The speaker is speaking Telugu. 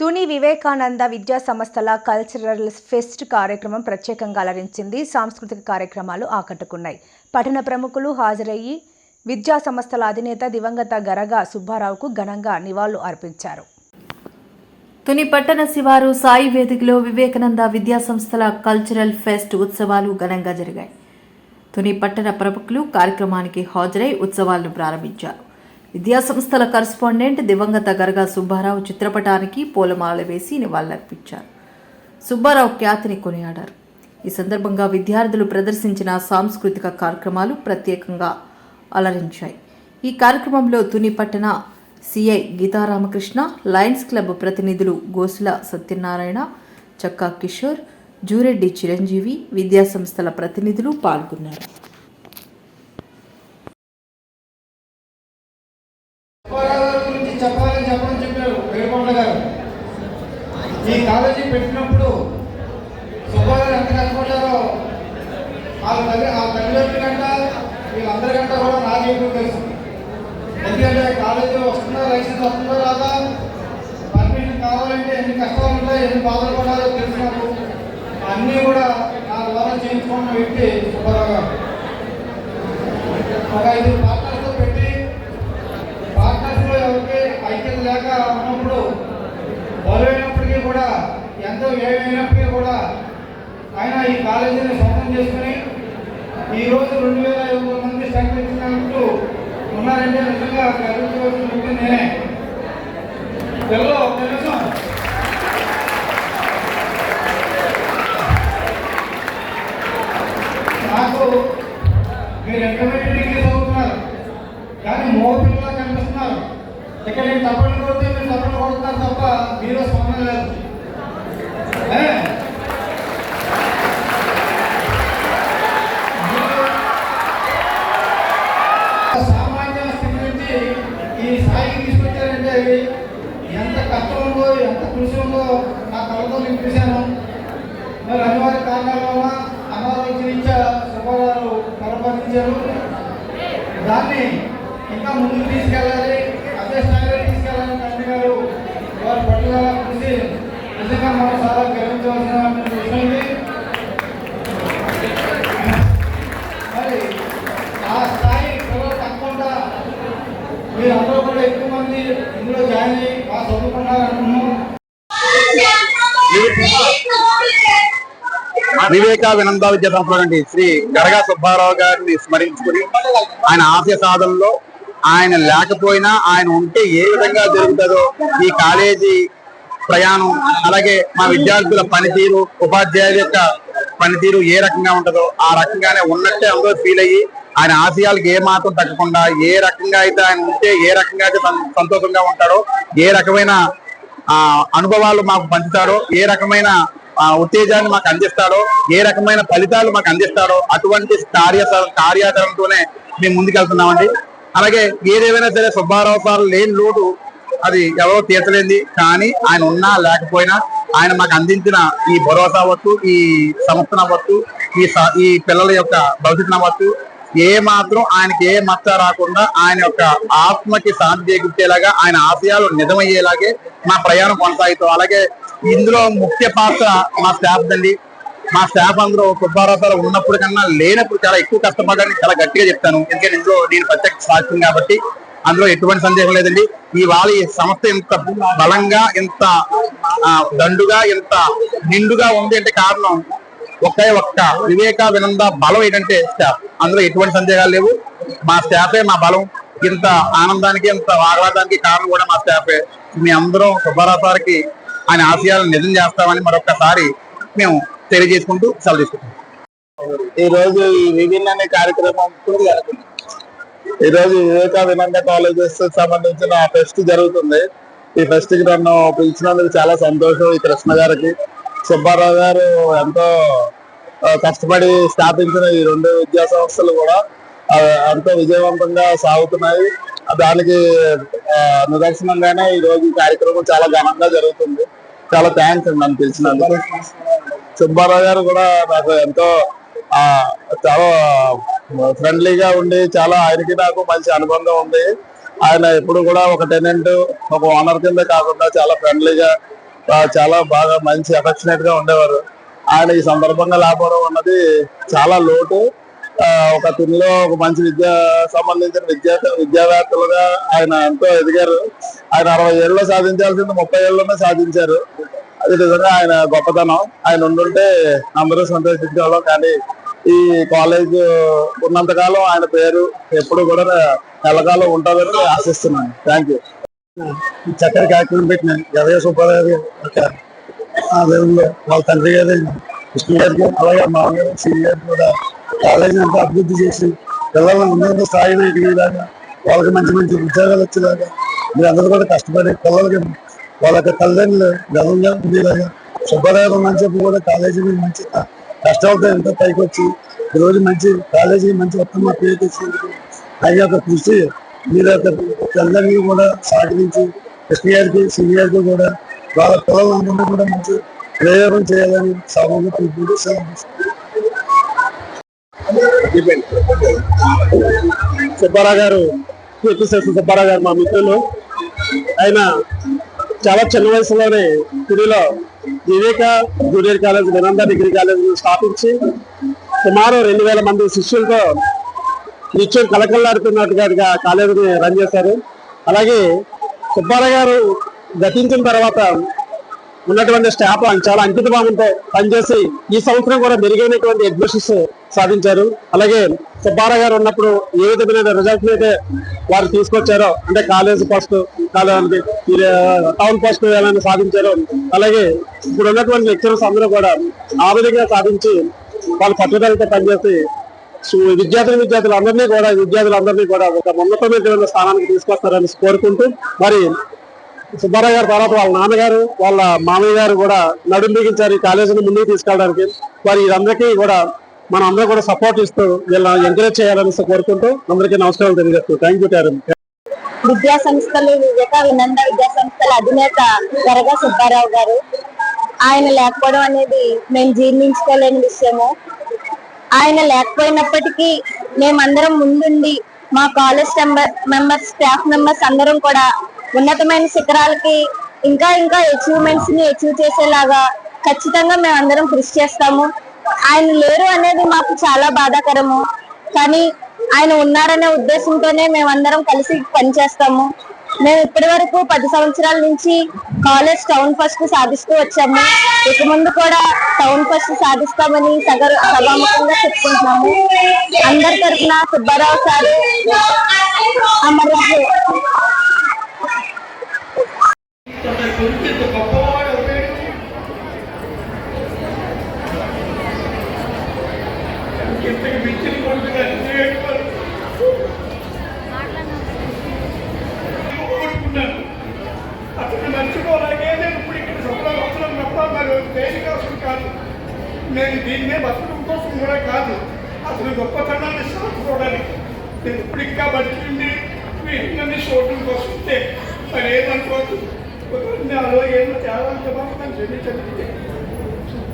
తుని వివేకానంద విద్యా సంస్థల కల్చరల్ ఫెస్ట్ కార్యక్రమం ప్రత్యేకంగా అలరించింది. సాంస్కృతిక కార్యక్రమాలు ఆకట్టుకున్నాయి. పట్టణ ప్రముఖులు హాజరయ్యి విద్యా సంస్థల అధినేత దివంగత గరగా సుబ్బారావుకు ఘనంగా నివాళులు అర్పించారు. తుని పట్టణ శివారు సాయి వేదికలో వివేకానంద విద్యా సంస్థల కల్చరల్ ఫెస్ట్ ఉత్సవాలు ఘనంగా జరిగాయి. తుని పట్టణ ప్రముఖులు కార్యక్రమానికి హాజరై ఉత్సవాలను ప్రారంభించారు. విద్యా సంస్థల కరస్పాండెంట్ దివంగత గరగా సుబ్బారావు చిత్రపటానికి పూలమాల వేసి నివాళులర్పించారు. సుబ్బారావు ఖ్యాతిని కొనియాడారు. ఈ సందర్భంగా విద్యార్థులు ప్రదర్శించిన సాంస్కృతిక కార్యక్రమాలు ప్రత్యేకంగా అలరించాయి. ఈ కార్యక్రమంలో తుని పట్టణ సిఐ గీతారామకృష్ణ లయన్స్ క్లబ్ ప్రతినిధులు గోసుల సత్యనారాయణ చక్కా కిషోర్ జూరెడ్డి చిరంజీవి విద్యా సంస్థల ప్రతినిధులు పాల్గొన్నారు సుబ్బారావు గారి గురించి చెప్పాలని చెప్పడం చెప్పారు వేరుకొండ గారు ఈ కాలేజీ పెట్టినప్పుడు సుబ్బారావు ఎంత కష్టపడ్డారో వాళ్ళ తల్లి ఆ తల్లిదండ్రుల కంట వీళ్ళందరికంటే కూడా నాకు ఎక్కువ తెలుసు ఎందుకంటే కాలేజీలో వస్తుందా లైసెన్స్ వస్తుందో రాదా పర్మిషన్ కావాలంటే ఎన్ని కష్టాలు ఉంటాయి ఎన్ని బాధలు పడాలో తెలుసు నాకు. అన్నీ కూడా నా ద్వారా చేయించుకున్న వ్యక్తి సుబ్బారావు గారు. ఒక ఐదు పార్ట్నర్స్తో పెట్టి పార్ట్నర్స్లో ఎవరికి ఐక్యత లేక ఉన్నప్పుడు బలమైనప్పటికీ కూడా ఎంతో ఏమైనప్పటికీ కూడా ఆయన ఈ కాలేజీని సొంతం చేసుకుని ఈ రోజు రెండు వేల ఐదు వందల మంది అంటూ ఉన్నారంటే నిజంగా గర్వించవలసిన వ్యక్తి నేనే. పిల్లలు ఒక నిమిషం. నాకు మీరు ఇంటర్మీడియట్ డిగ్రీ చదువుతున్నారు? కానీ మోగ పిల్లలు కనిపిస్తున్నారు. ఇక్కడ నేను తప్పని కొడితే మీరు తప్పని కొడుతున్నారు తప్ప మీరు స్పందన లేదు. ఉందో నా కళ్ళతో నేను మరి అనివార్య కారణాల వల్ల అనారోగ్య రీత్యా సుబ్బారావు కలపరించారు దాన్ని ఇంకా ముందుకు తీసుకెళ్ళాలి అదే స్థాయిలో తీసుకెళ్ళాలని తండ్రి గారు వారి పట్టుదల కృషి నిజంగా మనం చాలా గర్వించవలసిన విషయం మరి ఆ స్థాయి పిల్లలు తప్పకుండా మీరు అందరూ కూడా ఎక్కువ మంది ఇందులో జాయిన్ అయ్యి బాగా చదువుకున్నారనుకున్నాం వివేక వినంద విద్యా సంస్థ శ్రీ గరగా సుబ్బారావు గారిని స్మరించుకుని ఆయన ఆశయ సాధనలో ఆయన లేకపోయినా ఆయన ఉంటే ఏ విధంగా జరుగుతుందో ఈ కాలేజీ ప్రయాణం అలాగే మా విద్యార్థుల పనితీరు ఉపాధ్యాయుల యొక్క పనితీరు ఏ రకంగా ఉంటుందో ఆ రకంగానే ఉన్నట్టే అందరూ ఫీల్ అయ్యి ఆయన ఆశయాలకు ఏ మాత్రం తగ్గకుండా ఏ రకంగా అయితే ఆయన ఉంటే ఏ రకంగా అయితే సంతోషంగా ఉంటాడో ఏ రకమైన ఆ అనుభవాలు మాకు పంచుతారో ఏ రకమైన ఉత్తేజాన్ని మాకు అందిస్తాడో ఏ రకమైన ఫలితాలు మాకు అందిస్తాడో అటువంటి కార్య కార్యాచరణతోనే మేము ముందుకెళ్తున్నామండి. అలాగే ఏదేమైనా సరే సుబ్బారావు సార్ లేని లోటు అది ఎవరో తీర్చలేంది. కానీ ఆయన ఉన్నా లేకపోయినా ఆయన మాకు అందించిన ఈ భరోసా అవ్వచ్చు ఈ సంస్థను అవ్వచ్చు ఈ ఈ పిల్లల యొక్క భవిష్యత్తును అవ్వచ్చు. ఏ మాత్రం ఆయనకి ఏ మచ్చ రాకుండా ఆయన యొక్క ఆత్మకి శాంతి చేకూర్చేలాగా ఆయన ఆశయాలు నిజమయ్యేలాగే మా ప్రయాణం కొనసాగుతాం. అలాగే ఇందులో ముఖ్య పాత్ర మా స్టాఫ్ దండి. మా స్టాఫ్ అందరూ సుబ్బారావు సార్ ఉన్నప్పుడు కన్నా లేనప్పుడు చాలా ఎక్కువ కష్టపడ్డాన్ని చాలా గట్టిగా చెప్తాను. ఎందుకంటే ఇందులో నేను ప్రత్యక్ష సాక్ష్యం కాబట్టి అందులో ఎటువంటి సందేహం లేదండి. ఇవాళ ఈ సంస్థ ఇంత బలంగా ఇంత దండుగా ఇంత నిండుగా ఉంది అంటే కారణం ఒకే ఒక్క వివేక వినంద బలం ఏంటంటే స్టాఫ్ అందులో ఎటువంటి సందేహాలు లేవు. మా స్టాఫే మా బలం. ఇంత ఆనందానికి ఇంత ఆహ్లాదానికి కారణం కూడా మా స్టాఫే మీ అందరం సుబ్బారావు సార్కి ఆయన ఆశయాలను నిజం చేస్తామని మరొకసారి మేము తెలియజేసుకుంటూ సెలవు తీసుకుంటాం ఈ రోజు ఈ విభిన్న అనే కార్యక్రమం ఈ రోజు వివేక కాలేజెస్ సంబంధించిన ఫెస్ట్ జరుగుతుంది. ఈ ఫెస్ట్కి నన్ను పిలిచినందుకు చాలా సంతోషం ఈ కృష్ణ గారికి. సుబ్బారావు గారు ఎంతో కష్టపడి స్థాపించిన ఈ రెండు విద్యా సంస్థలు కూడా ఎంతో విజయవంతంగా సాగుతున్నాయి. దానికి నిదర్శనంగానే ఈ రోజు కార్యక్రమం చాలా ఘనంగా జరుగుతుంది. చాలా థ్యాంక్స్ అండి నన్ను పిలిచినందుకు సుబ్బారావు గారు కూడా నాకు ఎంతో చాలా ఫ్రెండ్లీగా ఉండి చాలా ఆయనకి నాకు మంచి అనుబంధం ఉంది. ఆయన ఎప్పుడు కూడా ఒక టెనెంట్ ఒక ఓనర్ కింద కాకుండా చాలా ఫ్రెండ్లీగా చాలా బాగా మంచి అఫెక్షనేట్గా ఉండేవారు. ఆయన ఈ సందర్భంగా లేకపోవడం అన్నది చాలా లోటు. ఒక తినిలో ఒక మంచి విద్యా సంబంధించిన విద్యా విద్యావేత్తలుగా ఆయన ఎంతో ఎదిగారు. ఆయన అరవై ఏళ్ళలో సాధించాల్సింది ముప్పై ఏళ్ళలోనే సాధించారు. అది నిజంగా ఆయన గొప్పతనం. ఆయన ఉండుంటే అందరూ సంతోషించేవాళ్ళం. కానీ ఈ కాలేజ్ ఉన్నంతకాలం ఆయన పేరు ఎప్పుడు కూడా నెలకాలం ఉంటుందని ఆశిస్తున్నాను. థ్యాంక్ యూ చక్కటి కార్యక్రమం పెట్టిన జగయ్య సుబ్బారావు గారు ఆ దేవుళ్ళు వాళ్ళ తండ్రి గారు కృష్ణ గారు అలాగే మామగారు సీనియర్ కూడా కాలేజీని అంతా అభివృద్ధి చేసి పిల్లలను ఉన్నత స్థాయిలో ఎదిగేలాగా వాళ్ళకి మంచి మంచి ఉద్యోగాలు వచ్చేలాగా మీరందరూ కూడా కష్టపడి పిల్లలకి వాళ్ళ యొక్క తల్లిదండ్రులు గర్వంగా ఉండేలాగా సుబ్బారావు ఉందని చెప్పి కూడా కాలేజీ మీద మంచి కష్టాలతో ఎంతో పైకి వచ్చి ఈరోజు మంచి కాలేజీకి మంచి ఉత్తమ పేరు తెచ్చినందుకు ఆయన యొక్క కృషి మీరు యొక్క తల్లిదండ్రులు కూడా సహకరించి కృష్ణ గారికి సీనియర్కి కూడా వాళ్ళ పిల్లలందరినీ కూడా మంచి ప్రయోగం చేయాలని సభలో పిలుపుకుంటూ సుబ్బారావు గారు కీర్తిశేషు సుబ్బారావు గారు మా మిత్రులు. ఆయన చాలా చిన్న వయసులోనే పురిలో వివేక జూనియర్ కాలేజ్ వినంద డిగ్రీ కాలేజీని స్థాపించి సుమారు రెండు వేల మంది శిష్యులతో నిత్యం కలకల్లాడుతున్నట్టుగా కాలేజీని రన్ చేశారు. అలాగే సుబ్బారావు గారు గతించిన తర్వాత ఉన్నటువంటి స్టాఫ్ చాలా అంకిత భావంతో పనిచేసి ఈ సంవత్సరం కూడా మెరుగైనటువంటి అడ్మిషన్స్ సాధించారు. అలాగే సుబ్బారావు గారు ఉన్నప్పుడు ఏ విధమైన రిజల్ట్ అయితే వారు తీసుకొచ్చారో అంటే college first college town first ఏమైనా సాధించారో అలాగే ఇప్పుడు ఉన్నటువంటి లెక్చరర్స్ అందరూ కూడా ఆ విధంగా సాధించి వాళ్ళు పట్టుదలతో పనిచేసి విద్యార్థులు విద్యార్థులు అందరినీ కూడా విద్యార్థులందరినీ కూడా ఒక ఉన్నతమైనటువంటి స్థానానికి తీసుకొస్తారని కోరుకుంటూ మరి సుబ్బారావు గారి తర్వాత వాళ్ళ నాన్నగారు వాళ్ళ మామయ్య గారు కూడా నడుం బిగించారు ఈ కాలేజీని ముందుకు తీసుకెళ్ళడానికి. వారి వీరందరికీ కూడా మనం అందరూ కూడా సపోర్ట్ ఇస్తూ వీళ్ళని ఎంకరేజ్ చేయాలని కోరుకుంటూ అందరికీ నమస్కారం తెలియజేస్తూ. థ్యాంక్ యూ టారం విద్యా సంస్థలు వివేక వినంద విద్యా సంస్థల అధినేత త్వరగా సుబ్బారావు గారు. ఆయన లేకపోవడం అనేది మేము జీర్ణించుకోలేని విషయము. ఆయన లేకపోయినప్పటికీ మేమందరం ముందుండి మా college member members staff members అందరం కూడా ఉన్నతమైన శిఖరాలకి ఇంకా ఇంకా అచీవ్మెంట్స్ని అచీవ్ చేసేలాగా ఖచ్చితంగా మేము అందరం కృషి చేస్తాము. ఆయన లేరు అనేది మాకు చాలా బాధాకరము. కానీ ఆయన ఉన్నారనే ఉద్దేశంతోనే మేమందరం కలిసి పనిచేస్తాము. మేము ఇప్పటి వరకు పది సంవత్సరాల నుంచి కాలేజ్ టౌన్ ఫస్ట్ సాధిస్తూ వచ్చాము. ఇక ముందు కూడా టౌన్ ఫస్ట్ సాధిస్తామని సగరు సభాముఖంగా చెప్పుకుంటున్నాము. అందరి తరఫున సుబ్బారావు సార్ అమర్రాజు. ఇంత గొప్పవాడు అవుతాడు. ఇంతకు మించిన కొడుకుగా కోరుకున్నాను అతను మర్చిపోలాగే నేను ఇప్పుడు ఇక్కడ సంవత్సరాలు అవసరం తప్ప మరి దేనికి అవసరం కాదు. నేను దీన్నే బతకడం కోసం కూడా కాదు. అతని గొప్పతనాన్ని సాధుకోవడానికి నేను ఇప్పుడు ఇంకా బతికింది వీటిని చూడడం కోసం. ఉంటే మరి ఏమనుకోవద్దు నాలో ఏమో చాలా అంత బాగా క్షమించండి